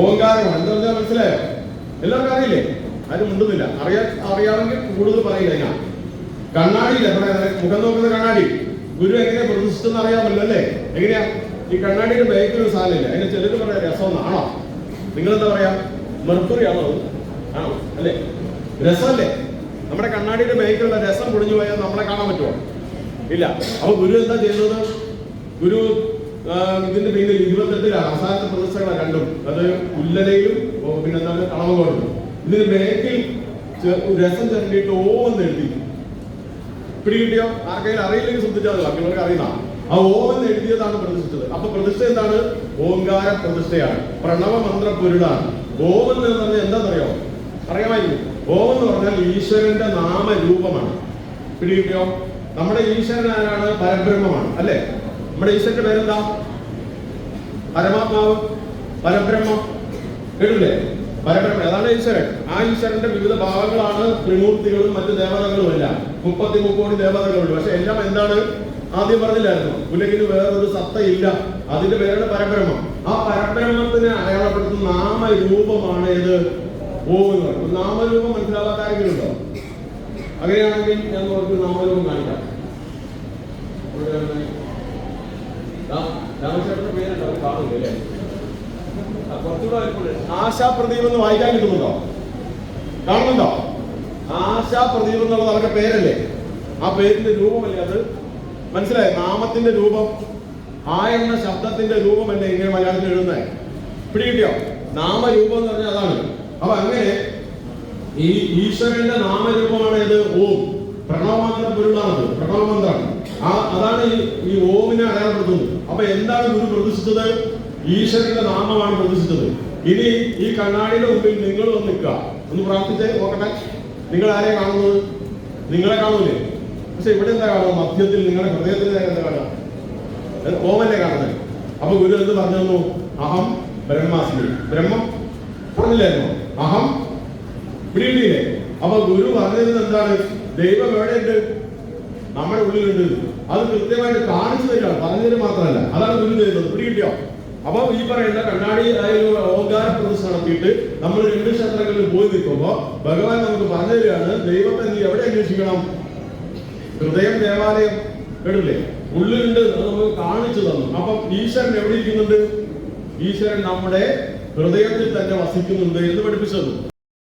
ഓങ്കാരമാണ് എന്താ പറഞ്ഞാൽ മനസ്സിലായോ? എല്ലാവർക്കും അറിയില്ലേ? ആരും ഉണ്ടെന്നില്ല അറിയാ അറിയാമെങ്കിൽ കൂടുതൽ പറയില്ല ഞാൻ കണ്ണാടിയില്ല മുഖം നോക്കുന്ന കണ്ണാടി. ഗുരു എങ്ങനെയാ പ്രതിഷ്ഠിച്ചെന്ന് അറിയാമല്ലോ അല്ലേ? എങ്ങനെയാ? ഈ കണ്ണാടിയുടെ ബേക്കിൽ ഒരു സാധനമില്ല അതിന് ചിലർ പറയാ രസം ആണോ നിങ്ങൾ എന്താ പറയാ? മെർക്കുറി ആണോ അത്? ആണോ? അല്ലേ? രസമല്ലേ? നമ്മുടെ കണ്ണാടിയുടെ ബാക്കിലുള്ള രസം പൊടിഞ്ഞു പോയാൽ നമ്മളെ കാണാൻ പറ്റുമോ? ഇല്ല. അപ്പൊ ഗുരു എന്താ ചെയ്യുന്നത്? ഗുരു ഇതിന്റെ പിന്നെ ഇരുപത്തെട്ടിലെ അവസാനത്തെ പ്രദർശനങ്ങളെ രണ്ടും. അത് ഉല്ലലയിലും പിന്നെ എന്താണ് കളവങ്കോടും ഇതിന് ബാക്കിൽ രസം ചെറിയിട്ട് ഓവെന്ന് എഴുതി. പിടികിട്ടിയോ? ആർക്കെങ്കിലും അറിയില്ലെങ്കിൽ ശ്രദ്ധിച്ചാൽ ബാക്കിയുള്ളവർക്ക് അറിയുന്ന ആ ഓവെന്ന് എഴുതിയതാണ് പ്രതിഷ്ഠിച്ചത്. അപ്പൊ പ്രതിഷ്ഠ എന്താണ്? ഓങ്കാര പ്രതിഷ്ഠയാണ്. പ്രണവ മന്ത്ര പൊരുടാണ് ഓവെന്ന് പറഞ്ഞാൽ എന്താണെന്നറിയോ? അറിയാമായിരുന്നു ഓവെന്ന് പറഞ്ഞാൽ ഈശ്വരന്റെ നാമരൂപമാണ്. പിടികിട്ടിയോ? നമ്മുടെ ഈശ്വരൻ ആരാണ്? പരബ്രഹ്മമാണ്. അല്ലേ? നമ്മുടെ ഈശ്വരന്റെ പേരെന്താ? പരമാത്മാവ് പരബ്രഹ്മം. കേട്ടില്ലേ? പരബ്രഹ്മ അതാണ് ഈശ്വരൻ. ആ ഈശ്വരന്റെ വിവിധ ഭാവങ്ങളാണ് ത്രിമൂർത്തികളും മറ്റു ദേവതകളും എല്ലാം. മുപ്പത്തി മുക്കോടി ദേവതകളുണ്ട്. പക്ഷെ എല്ലാം എന്താണ്? ആദ്യം പറഞ്ഞില്ലായിരുന്നു. ഉലകിന് വേറൊരു സത്ത ഇല്ല അതിന്റെ പേരാണ് പരബ്രഹ്മം. ആ പരബ്രഹ്മത്തിനെ അടയാളപ്പെടുത്തുന്ന നാമരൂപമാണ് ഇത് ഓം പറയുന്നത് നാമരൂപം മനസ്സിലാവാത്ത ആരെങ്കിലും ഉണ്ടോ അങ്ങനെയാണെങ്കിൽ ഞാൻ കുറച്ച് നാമരൂപം കാണിക്കാം. ആശാപ്രദീപ് എന്ന് വായിക്കാൻ കിട്ടുന്നുണ്ടോ? കാണുന്നുണ്ടോ? ആശാപ്രദീപ് എന്നുള്ളത് അവരുടെ പേരല്ലേ? ആ പേരിന്റെ രൂപമല്ലേ അത്? മനസ്സിലായോ? നാമത്തിന്റെ രൂപം ആ എന്ന ശബ്ദത്തിന്റെ രൂപമല്ലേ ഇങ്ങനെ മലയാളത്തിൽ എഴുതുന്നത് പിടികിട്ടിയോ? നാമരൂപം എന്ന് പറഞ്ഞാൽ അതാണ്. അപ്പൊ അങ്ങനെ ഈ ഈശ്വരന്റെ നാമരൂപമാണ് ഇത് ഓം. പ്രണവമന്ത്രം പൊരുളാണത്. പ്രണവമന്ത്രം. ആ അതാണ് ഈ ഈ ഓമിനെ അടയാളപ്പെടുത്തുന്നത് അപ്പൊ എന്താണ് ഗുരു പ്രതിഷ്ഠിച്ചത് ഈശ്വരന്റെ നാമമാണ് പ്രതിഷ്ഠിച്ചത് ഇനി ഈ കണ്ണാടിയുടെ മുമ്പിൽ നിങ്ങൾ ഒന്ന് നിൽക്കുക. ഒന്ന് പ്രാർത്ഥിച്ചേ നോക്കട്ടെ നിങ്ങൾ ആരെയാണ് കാണുന്നത്? നിങ്ങളെ കാണൂലേ പക്ഷെ ഇവിടെ എന്താ കാണുന്നത് മധ്യത്തിൽ നിങ്ങളുടെ ഹൃദയത്തിൽ എന്താ കാണുക? ഓമല്ലേ കാണുന്നത്. അപ്പൊ ഗുരു എന്ത് പറഞ്ഞു തന്നു? അഹം ബ്രഹ്മാസ്മി. ബ്രഹ്മം പറഞ്ഞില്ലായിരുന്നു? അഹം പിടിയില്ലേ അപ്പൊ ഗുരു പറഞ്ഞിരുന്നത് എന്താണ്? ദൈവം എവിടെയുണ്ട്? നമ്മുടെ ഉള്ളിൽ ഉണ്ട് അത് കൃത്യമായിട്ട് കാണിച്ചു തരികയാണ്. പറഞ്ഞതിന് മാത്രമല്ല. അതാണ് ഗുരു ചെയ്തത് പിടികിട്ടിയോ? അപ്പൊ ഈ പറയുന്ന കണ്ണാടി ഓങ്കാര പ്രദർശനം നടത്തിയിട്ട് നമ്മൾ രണ്ട് ക്ഷേത്രങ്ങളിൽ പോയി നിൽക്കുമ്പോ ഭഗവാൻ നമുക്ക് പറഞ്ഞു തരികയാണ് ദൈവത്തെ നീ എവിടെ അന്വേഷിക്കണം? ഹൃദയം ദേവാലയം. കേട്ടില്ലേ? ഉള്ളിലുണ്ട്. നമുക്ക് കാണിച്ചു തന്നു. അപ്പം ഈശ്വരൻ എവിടെ ഇരിക്കുന്നുണ്ട്? ഈശ്വരൻ നമ്മുടെ ഹൃദയത്തിൽ തന്നെ വസിക്കുന്നുണ്ട് എന്ന് പഠിപ്പിച്ചത്.